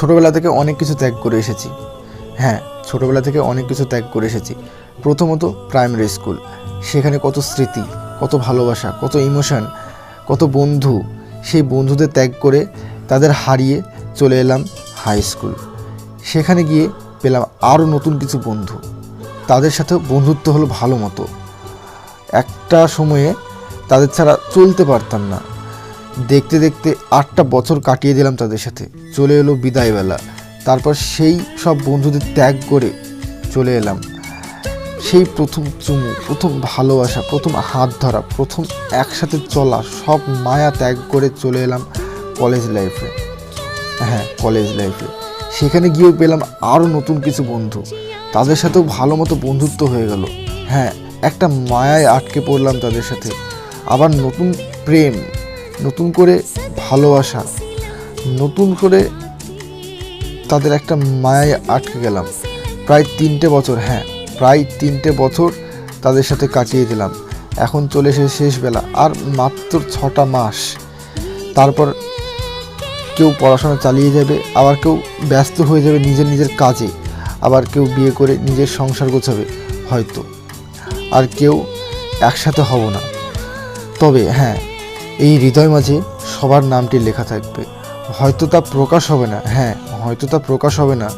ছোটোবেলা থেকে অনেক কিছু ত্যাগ করে এসেছি। হ্যাঁ ছোটোবেলা থেকে অনেক কিছু ত্যাগ করে এসেছি। প্রথমত প্রাইমারি স্কুল সেখানে কত স্মৃতি, কত ভালোবাসা, কত ইমোশন কত বন্ধু, সেই বন্ধুদের ত্যাগ করে তাদের হারিয়ে চলে এলাম হাই স্কুল সেখানে গিয়ে পেলাম আরও নতুন কিছু বন্ধু। তাদের সাথে বন্ধুত্ব হলো ভালো মতো। একটা সময়ে তাদের ছাড়া চলতে পারতাম না। দেখতে দেখতে আটটা বছর কাটিয়ে দিলাম তাদের সাথে। চলে এলো বিদায়বেলা। তারপর সেই সব বন্ধুদের ত্যাগ করে চলে এলাম। সেই প্রথম চুমু, প্রথম ভালোবাসা, প্রথম হাত ধরা, প্রথম একসাথে চলা, সব মায়া ত্যাগ করে চলে এলাম কলেজ লাইফে। হ্যাঁ কলেজ লাইফে। সেখানে গিয়েও পেলাম আরও নতুন কিছু বন্ধু। তাদের সাথেও ভালো মতো বন্ধুত্ব হয়ে গেল। হ্যাঁ একটা মায়ায় আটকে পড়লাম তাদের সাথে। আবার নতুন প্রেম নতুন করে ভালোবাসা, নতুন করে তাদের একটা মায়ায় আটকে গেলাম। প্রায় তিনটে বছর হ্যাঁ প্রায় তিনটে বছর তাদের সাথে কাটিয়ে দিলাম। এখন চলে এসে শেষ বেলা আর মাত্র ছটা মাস। তারপর কেউ পড়াশোনা চালিয়ে যাবে, আবার কেউ ব্যস্ত হয়ে যাবে নিজের নিজের কাজে। আবার কেউ বিয়ে করে নিজের সংসার গোছাবে, হয়তো। আর কেউ একসাথে হব না। তবে হ্যাঁ এই হৃদয় মাঝে সবার নামটি লেখা থাকবে। হয়তো তা প্রকাশ হবে না হ্যাঁ হয়তো তা প্রকাশ হবে না,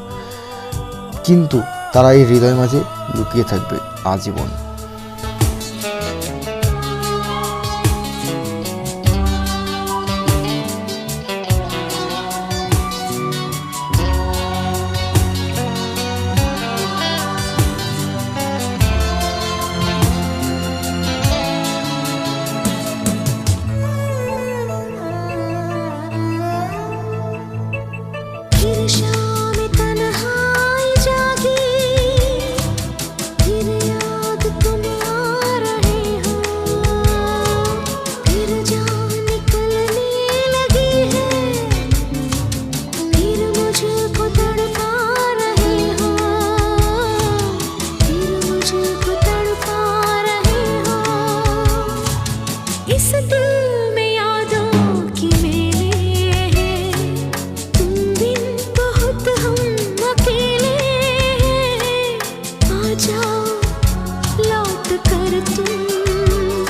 কিন্তু তারা এই হৃদয় মাঝে লুকিয়ে থাকবে আজীবন। i listen to